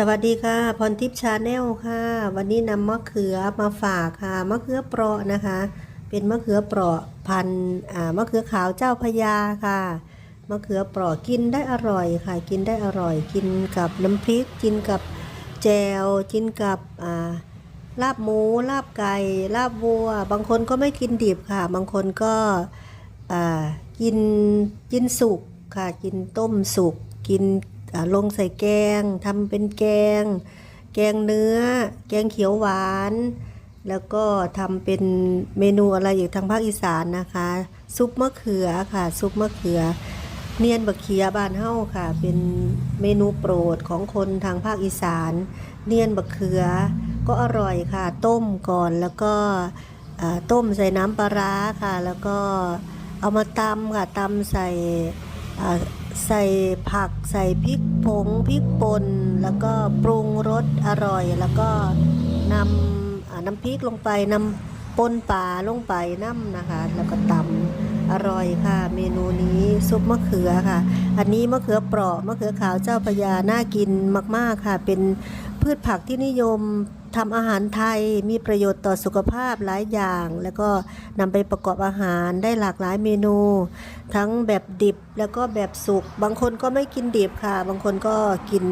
สวัสดีค่ะพรทิพย์ชาแนลค่ะ วันนี้นำมะเขือมาฝากค่ะมะเขือเปราะนะคะ เป็นมะเขือเปราะพันอ่ามะเขือขาวเจ้าพระยาค่ะมะเขือเปราะกินได้อร่อยค่ะ กินได้อร่อย กินกับน้ำพริก กินกับแจวกินกับอ่าลาบหมูลาบไก่ลาบวัว บางคนก็ไม่กินดิบค่ะ บางคนก็อ่ากินกินสุกค่ะ กินต้มสุกกิน ลงใส่แกงทำเป็นแกง แกงเนื้อ แกงเขียวหวาน แล้วก็ทำเป็นเมนูอะไรอยู่ทางภาคอีสานนะคะ ซุปมะเขือค่ะ ซุปมะเขือ เนียนบะเขียบานเฮาค่ะ เป็นเมนูโปรดของคนทางภาคอีสาน เนียนบะเขือก็อร่อยค่ะ ต้มก่อนแล้วก็ต้มใส่น้ำปลาร้าค่ะ แล้วก็เอามาตำค่ะตำใส่ ใส่ผักใส่พริกผงพริกป่นแล้วก็ปรุงรสอร่อย แล้วก็นำน้ำพริกลงไปนำปนป่าลงไปน้ำนะคะ แล้วก็ตำอร่อยค่ะ เมนูนี้ซุปมะเขือค่ะ อันนี้มะเขือเปราะมะเขือขาวเจ้าพระยาน่ากินมาก ๆค่ะ เป็นพืชผักที่นิยม ทำอาหารไทยมีประโยชน์ต่อสุขภาพหลายอย่าง แล้วก็นำไปประกอบอาหารได้หลากหลายเมนู ทั้งแบบดิบแล้วก็แบบสุก บางคนก็ไม่กินดิบค่ะ บางคนก็กิน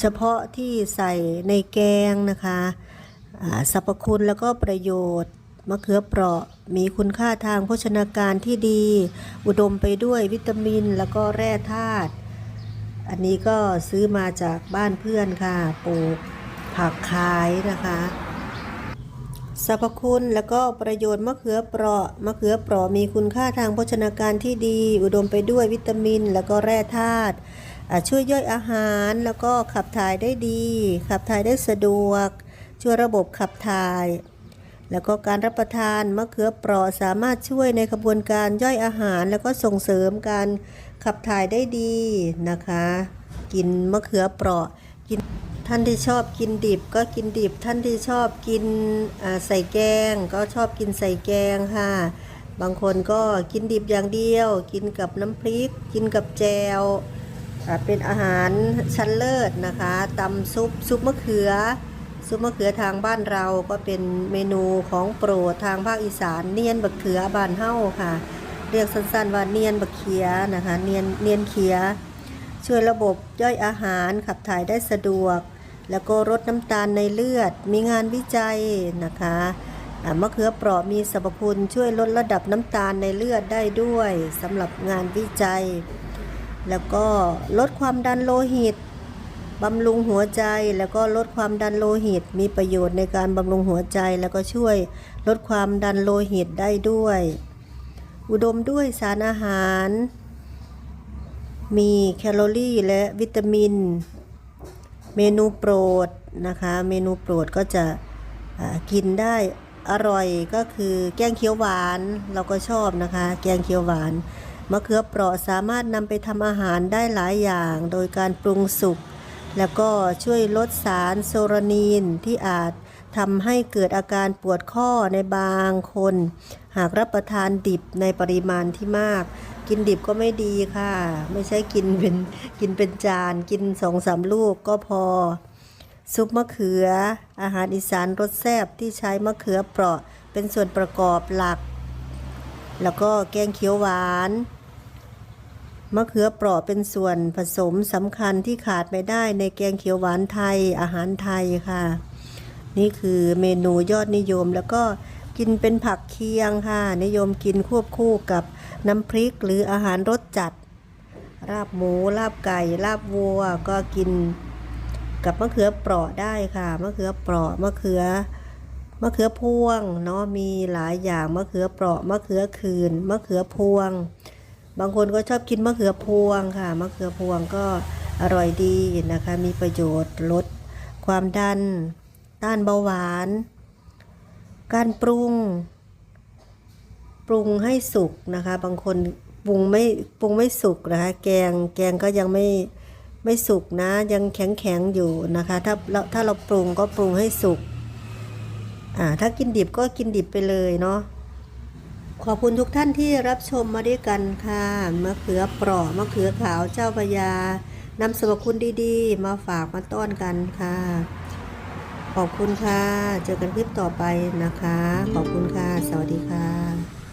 เฉพาะที่ใส่ในแกงนะคะสรรพคุณแล้วก็ประโยชน์มะเขือเปราะมีคุณค่าทางโภชนาการที่ดี อุดมไปด้วยวิตามินแล้วก็แร่ธาตุอันนี้ก็ซื้อมาจากบ้านเพื่อนค่ะปลูก ผักขายนะคะสรรพคุณแล้วก็ประโยชน์มะเขือเปราะมะเขือเปราะมีคุณค่าทางโภชนาการที่ดี อุดมไปด้วยวิตามิน แล้วก็แร่ธาตุช่วยย่อยอาหารแล้วก็ขับถ่ายได้ดี ขับถ่ายได้สะดวก ช่วยระบบขับถ่าย แล้วก็การรับประทานมะเขือเปราะสามารถช่วยในกระบวนการย่อยอาหาร แล้วก็ส่งเสริมการขับถ่ายได้ดีนะคะ กินมะเขือเปราะกิน ท่านที่ชอบกินดิบก็กินดิบ ท่านที่ชอบกินใส่แกง ก็ชอบกินใส่แกงค่ะ บางคนก็กินดิบอย่างเดียว กินกับน้ำพริก กินกับแจวเป็นอาหารชั้นเลิศนะคะตำซุปซุปมะเขือ ซุปมะเขือทางบ้านเราก็เป็นเมนูของโปรดทางภาคอีสานเนียนบักเขือบานเฮ้าค่ะ เรียกสั้นๆว่าเนียนบักเขียนะคะเนียนเนียนเขีย ช่วยระบบย่อยอาหารขับถ่ายได้สะดวก แล้วก็ลดน้ำตาลในเลือด มีงานวิจัยนะคะมะเขือเปราะมีสรรพคุณช่วยลดระดับน้ำตาลในเลือดได้ด้วยสำหรับงานวิจัย แล้วก็ลดความดันโลหิตบำรุงหัวใจแล้วก็ลดความดันโลหิต มีประโยชน์ในการบำรุงหัวใจแล้วก็ช่วยลดความดันโลหิตได้ด้วย อุดมด้วยสารอาหาร มีแคลอรี่และวิตามิน เมนูโปรดนะคะ เมนูโปรดก็จะกินได้อร่อยก็คือแกงเขียวหวานเราก็ชอบนะคะ แกงเขียวหวานมะเขือเปราะสามารถนำไปทำอาหารได้หลายอย่าง โดยการปรุงสุก แล้วก็ช่วยลดสารโซรานีนที่อาจทำให้เกิดอาการปวดข้อในบางคน หากรับประทานดิบในปริมาณที่มาก กินดิบก็ไม่ดีค่ะ ไม่ใช่กินเป็นกินเป็นจานกินสองสามลูกก็พอ ซุปมะเขือ อาหารอีสานรสแซ่บที่ใช้มะเขือเปราะเป็นส่วนประกอบหลัก แล้วก็แกงเขียวหวานมะเขือเปราะเป็นส่วนผสมสำคัญที่ขาดไม่ได้ในแกงเขียวหวานไทยอาหารไทยค่ะ นี่คือเมนูยอดนิยมแล้วก็ กินเป็นผักเคียงค่ะ นิยมกินควบคู่กับน้ำพริกหรืออาหารรสจัด ลาบหมูลาบไก่ลาบวัวก็กินกับมะเขือเปราะได้ค่ะมะเขือเปราะมะเขือมะเขือพวงเนาะมีหลายอย่างมะเขือเปราะมะเขือคืนมะเขือพวง บางคนก็ชอบกินมะเขือพวงค่ะมะเขือพวงก็อร่อยดีนะคะ มีประโยชน์ลดความดัน ต้านเบาหวาน การปรุง ปรุงให้สุกนะคะ บางคนปรุงไม่ปรุงไม่สุกนะคะ แกงแกงก็ยังไม่ไม่สุกนะ ยังแข็งแข็งอยู่นะคะ ถ้าเราถ้าเราปรุงก็ปรุงให้สุกอ่าถ้ากินดิบก็กินดิบไปเลยเนาะขอบคุณทุกท่านที่รับชมมาด้วยกันค่ะมะเขือเปราะมะเขือขาวเจ้าพยานำสรรพคุณดีๆ มาฝากมาต้อนกันค่ะ ขอบคุณค่ะ เจอกันคลิปต่อไปนะคะ ขอบคุณค่ะ สวัสดีค่ะ